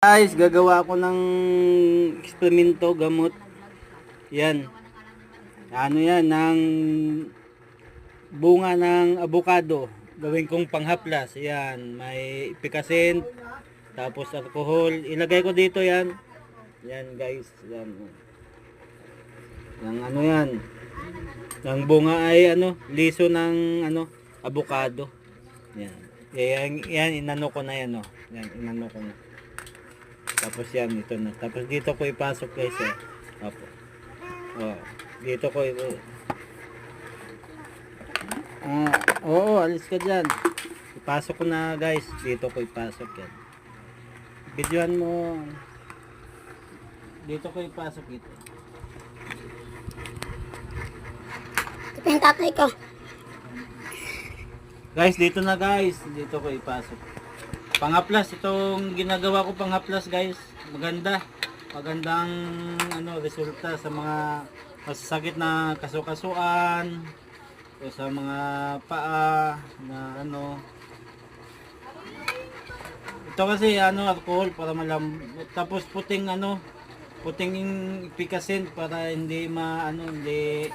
Guys, gagawa ako ng eksperimento gamot. Yan. Ano yan, ng bunga ng avocado. Gawin kong panghaplas. Yan, may picasin, tapos alcohol. Ilagay ko dito yan. Yan guys, yan. Yang ano yan. Ang bunga ay ano, liso ng ano, avocado. Yan. Yan, yan inano ko na yan, oh. Yan, inano ko na. Tapos yan, ito na. Tapos dito ko ipasok guys, eh. Opo. Oh, dito ko ito. Ah, oo, alis ka dyan. Ipasok ko na guys. Dito ko ipasok yan. Videoan mo. Dito ko ipasok ito. Ito yung tatay ko. Guys, dito na guys. Dito ko ipasok. Pangaplas, itong ginagawa ko pangaplas guys. Maganda. Magandang ano, resulta sa mga masasakit na kasukasuan o sa mga paa na ano. Ito kasi ano, alcohol para malam tapos puting ano, puting picasin para hindi ma ano, hindi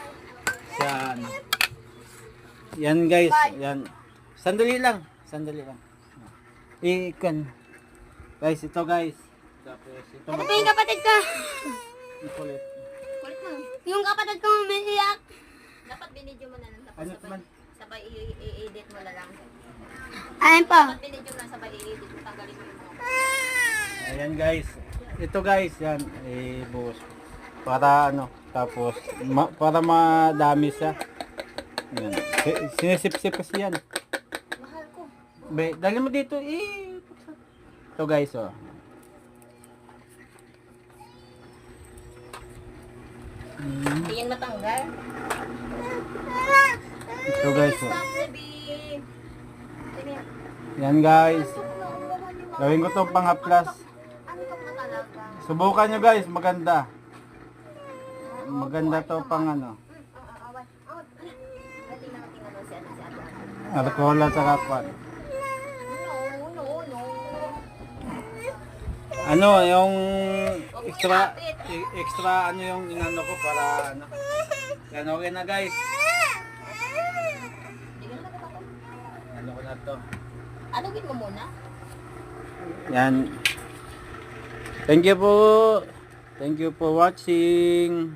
sa ano. Yan guys, yan. Sandali lang, sandali lang. Ikan. Guys, ito guys. Tapos ito Ito yung kapatid ko. kulit. Kulit mo. Yung kapatid ko umiiyak. Dapat binidyo mo na lang tapos Ano sabay, naman? sabay i-edit mo na lang. Ayun po. Dapat binidyo mo na sabay i-edit mo. Tanggalin mo yung mga Ayan guys. Ito guys, yan. Eh, buhos. Para ano, tapos ma- para madami siya. Yan. Si- Sinisip-sip kasi yan. Be, dali mo dito. Eh. Ito guys, oh. Hmm. Hindi yan matanggal. Ito guys, oh. Yan guys. Gawin ko to pang-haplas. Ano ka pa talaga? Subukan nyo guys, maganda. Maganda to pang ano. Tingnan mo si ano. Alcohol at saka kwan. Ano, yung extra, extra ano yung inano ko para ano. Yan, okay na guys. Ano ko na to. Alugin mo muna. Yan. Thank you po. Thank you for watching.